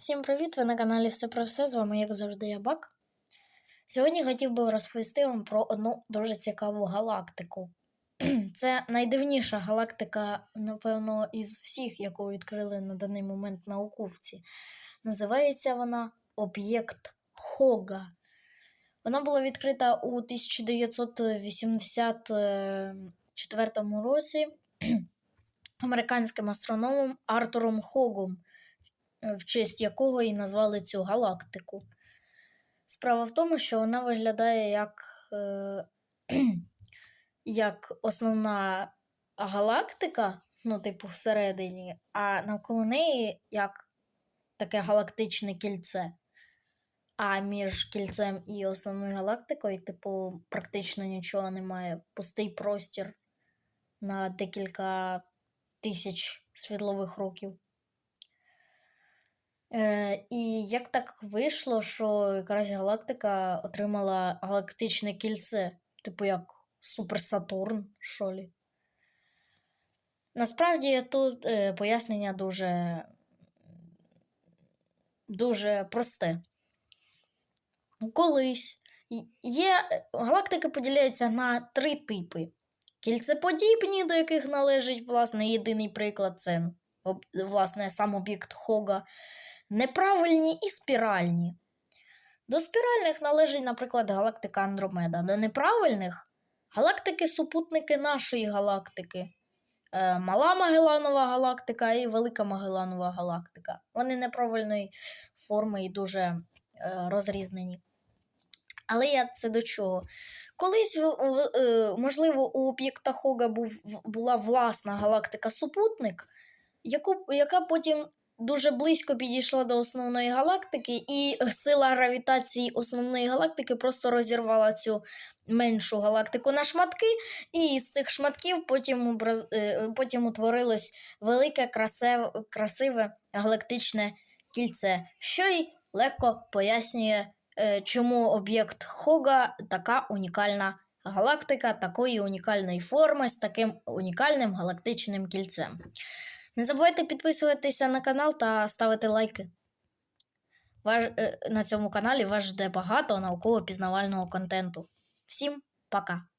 Всім привіт! Ви на каналі Все про все. З вами, як завжди, я Бак. Сьогодні хотів би розповісти вам про одну дуже цікаву галактику. Це найдивніша галактика, напевно, із всіх, яку відкрили на даний момент науковці. Називається вона Об'єкт Хога. Вона була відкрита у 1984 році американським астрономом Артуром Хогом в честь якого і назвали цю галактику. Справа в тому, що вона виглядає як, е, як основна галактика, ну, типу, всередині, а навколо неї як таке галактичне кільце. А між кільцем і основною галактикою, типу, практично нічого немає. Пустий простір на декілька тисяч світлових років. Е, і як так вийшло, що якраз галактика отримала галактичне кільце, типу як Супер Сатурн, що лі. Насправді тут е, пояснення дуже, дуже просте. Колись є галактики поділяються на три типи: кільцеподібні, до яких належить власне єдиний приклад це власне сам об'єкт Хога неправильні і спіральні. До спіральних належить, наприклад, галактика Андромеда. До неправильних галактики-супутники нашої галактики. Е, Мала Магеланова галактика і Велика Магеланова галактика. Вони неправильної форми і дуже е, розрізнені. Але я це до чого? Колись, е, можливо, у об'єкта Хога був, була власна галактика-супутник, яку, яка потім дуже близько підійшла до основної галактики, і сила гравітації основної галактики просто розірвала цю меншу галактику на шматки, і з цих шматків потім е, потім утворилось велике, красиве, красиве галактичне кільце, що й легко пояснює, е, чому об'єкт Хога така унікальна. Галактика такої унікальної форми з таким унікальним галактичним кільцем. Не забувайте підписуватися на канал та ставити лайки. Е, на цьому каналі вас жде багато науково-пізнавального контенту. Всім пока!